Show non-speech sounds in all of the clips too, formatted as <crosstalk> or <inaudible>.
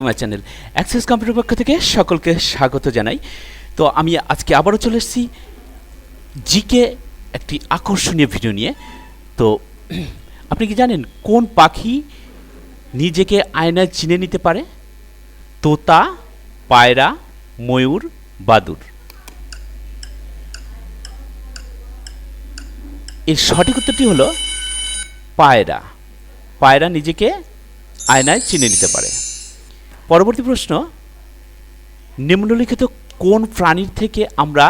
Channel access computer পক্ষ থেকে সকলকে স্বাগত জানাই। তো আমি আজকে আবারও চলে এসেছি জিকে একটি আকর্ষণীয় ভিডিও নিয়ে। তো <clears throat> আপনি কি জানেন কোন পাখি নিজেকে আয়নায় চিনে নিতে পারে? তোতা, পায়রা, ময়ূর, বাদুর। এর সঠিক উত্তরটি হলো পায়রা। পায়রা নিজেকে আয়নায় চিনে নিতে পারে। পরবর্তী প্রশ্ন, নিম্নলিখিত কোন প্রাণীর থেকে আমরা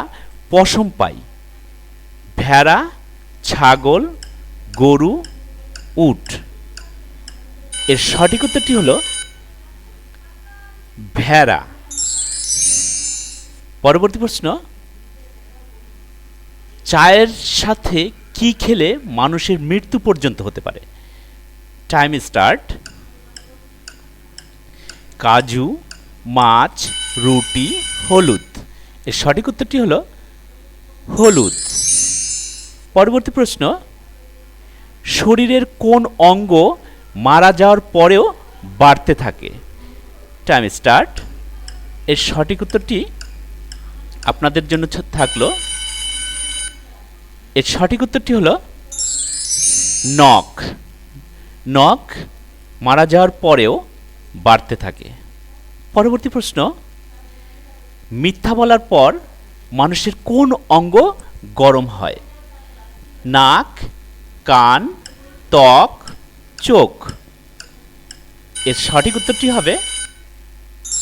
পশম পাই? ভেড়া, ছাগল, গরু, উট। এর সঠিক উত্তরটি হলো ভেড়া। পরবর্তী প্রশ্ন, চায়ের সাথে কি খেলে মানুষের মৃত্যু পর্যন্ত হতে পারে? টাইম স্টার্ট কাজু, মাছ, রুটি, হলুদ। এর সঠিক উত্তরটি হলো হলুদ। পরবর্তী প্রশ্ন, শরীরের কোন অঙ্গ মারা যাওয়ার পরেও বাড়তে থাকে? টাইম স্টার্ট এর সঠিক উত্তরটি আপনাদের জন্য থাকল। এর সঠিক উত্তরটি হলো নখ। নখ মারা যাওয়ার পরেও বাড়তে থাকে। পরবর্তী প্রশ্ন, মিথ্যা বলার পর মানুষের কোন অঙ্গ গরম হয়? নাক, কান, ত্বক, চোখ। এর সঠিক উত্তরটি হবে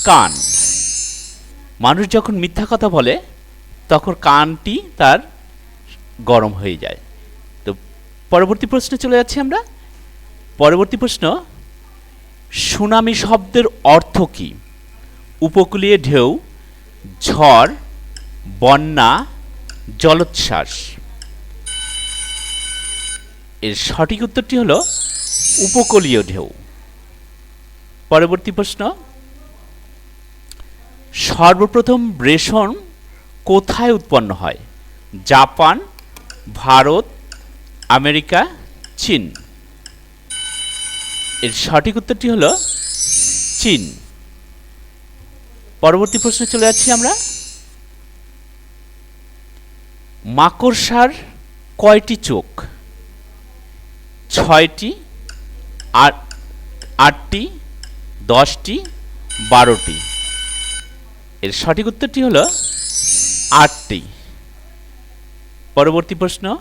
কান। মানুষ যখন মিথ্যা কথা বলে, তখন কানটি তার গরম হয়ে যায়। তো পরবর্তী প্রশ্নে চলে যাচ্ছি আমরা। পরবর্তী প্রশ্ন সুনামি শব্দের অর্থ কী? উপকূলীয় ঢেউ, ঝড়, বন্যা, জলোচ্ছ্বাস। এর সঠিক উত্তরটি হলো উপকূলীয় ঢেউ। পরবর্তী প্রশ্ন। সর্বপ্রথম রেশম কোথায় উৎপন্ন হয়? জাপান, ভারত, আমেরিকা, চীন। এর সঠিক উত্তরটি হলো চীন। পরবর্তী প্রশ্নে চলে যাচ্ছি আমরা। মাকড়সার কয়টি চোখ? ছয়টি, আট, আটটি, দশটি, বারোটি। এর সঠিক উত্তরটি হলো আটটি। পরবর্তী প্রশ্ন।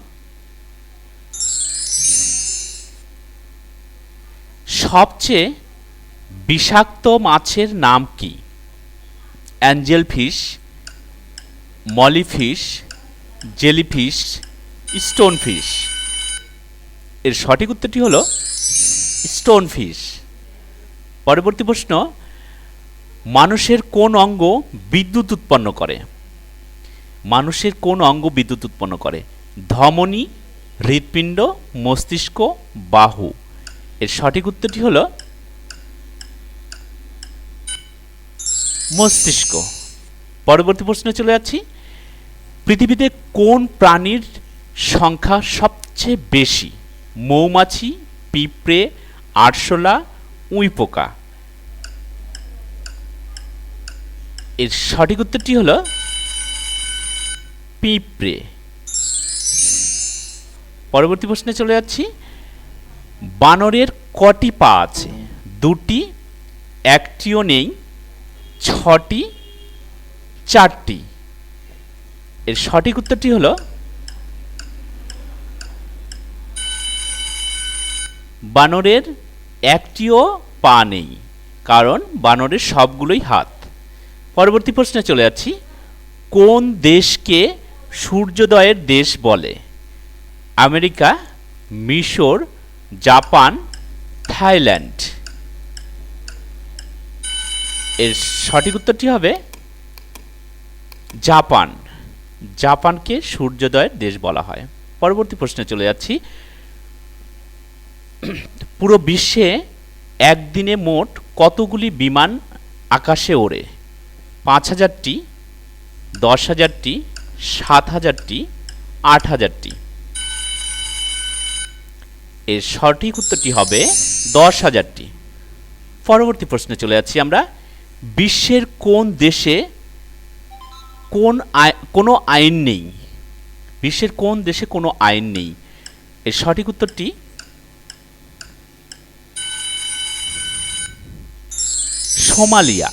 সবচেয়ে বিষাক্ত মাছের নাম কি? Angel fish molly fish, jellyfish stone fish এর সঠিক উত্তরটি হলো স্টোন ফিশ পরবর্তী প্রশ্ন, মানুষের কোন অঙ্গ বিদ্যুৎ উৎপন্ন করে? মানুষের কোন অঙ্গ বিদ্যুৎ উৎপন্ন করে? ধমনী, হৃৎপিণ্ড, মস্তিষ্ক, বাহু। এর সঠিক উত্তরটি হলো মস্তিষ্ক। পরবর্তী প্রশ্নে চলে যাচ্ছি। পৃথিবীতে কোন প্রাণীর সংখ্যা সবচেয়ে বেশি? মৌমাছি, পিঁপড়ে, আরশোলা, উইপোকা। এর সঠিক উত্তরটি হল পিঁপড়ে। পরবর্তী প্রশ্নে চলে যাচ্ছি। বানরের কটি পা আছে? দুটি, একটিও নেই, ছটি, চারটি। এর সঠিক উত্তরটি হলো বানরের একটিও পা নেই, কারণ বানরের সবগুলোই হাত। পরবর্তী প্রশ্নে চলে যাচ্ছি। কোন দেশকে সূর্যোদয়ের দেশ বলে? আমেরিকা, মিশর জাপান, থাইল্যান্ড। এর সঠিক উত্তরটি হবে জাপান। জাপানকে সূর্যোদয়ের দেশ বলা হয়। পরবর্তী প্রশ্নে চলে যাচ্ছি। পুরো বিশ্বে একদিনে মোট কতগুলি বিমান আকাশে ওড়ে? পাঁচ হাজারটি, দশ হাজারটি, সাত হাজারটি, আট হাজারটি। এর সঠিক উত্তরটি হবে দশ হাজারটি। পরবর্তী প্রশ্নে চলে যাচ্ছি আমরা। বিশ্বের কোন দেশে কোন কোনো আইন নেই? বিশ্বের কোন দেশে কোনো আইন নেই? এর সঠিক উত্তরটি সোমালিয়া।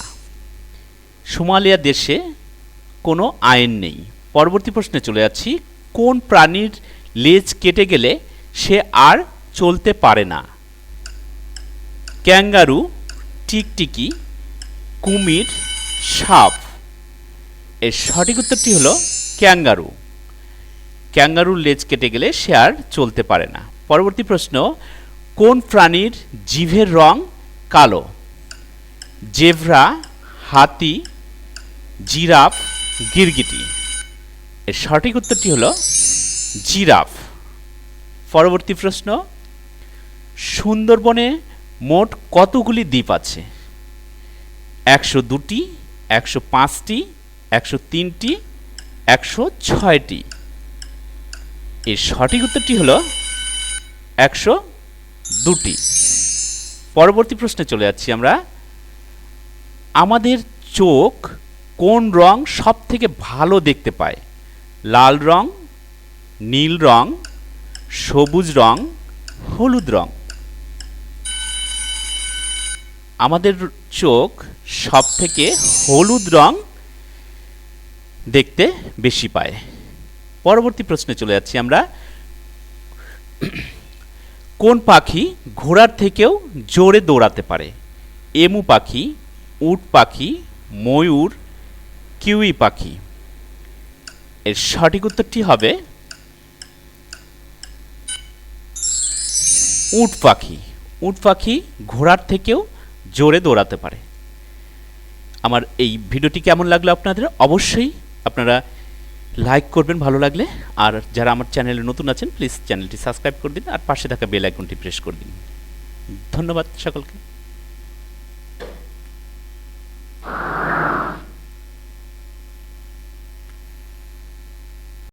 সোমালিয়া দেশে কোনো আইন নেই। পরবর্তী প্রশ্নে চলে যাচ্ছি, কোন প্রাণীর লেজ কেটে গেলে সে আর চলতে পারে না। ক্যাঙ্গারু, টিকটিকি, কুমির, সাপ। এর সঠিক উত্তরটি হলো ক্যাঙ্গারু। ক্যাঙ্গারুর লেজ কেটে গেলে সে আর চলতে পারে না। পরবর্তী প্রশ্ন, কোন প্রাণীর জিভের রং কালো? জেভরা হাতি, জিরাফ, গিরগিটি। এর সঠিক উত্তরটি হলো জিরাফ। পরবর্তী প্রশ্ন সুন্দরবনে মোট কতগুলি দ্বীপ আছে? একশো দুটি, একশো পাঁচটি, একশো তিনটি, একশো ছয়টি। এর সঠিক উত্তরটি হলো একশো দুটি। পরবর্তী প্রশ্নে চলে যাচ্ছি আমরা। আমাদের চোখ কোন রং সব থেকে ভালো দেখতে পায়? লাল রং, নীল রং, সবুজ রং, হলুদ রং? আমাদের চোখ সব থেকে হলুদ রং দেখতে বেশি পায়। পরবর্তী প্রশ্নে চলে যাচ্ছি আমরা। কোন পাখি ঘোড়ার থেকেও জোরে দৌড়াতে পারে? এমু পাখি, উট পাখি, ময়ূর, কিউই পাখি। এর সঠিক উত্তরটি হবে উট পাখি। উট পাখি ঘোড়ার থেকেও জোরে দৌড়াতে পারে। আমার এই ভিডিওটি কেমন লাগল আপনাদের? অবশ্যই আপনারা লাইক করবেন, ভালো লাগলে। আর যারা আমার চ্যানেলে নতুন আছেন, প্লিজ চ্যানেলটি সাবস্ক্রাইব করে দিন আর পাশে থাকা বেল আইকনটি প্রেস করে দিন। ধন্যবাদ সকলকে।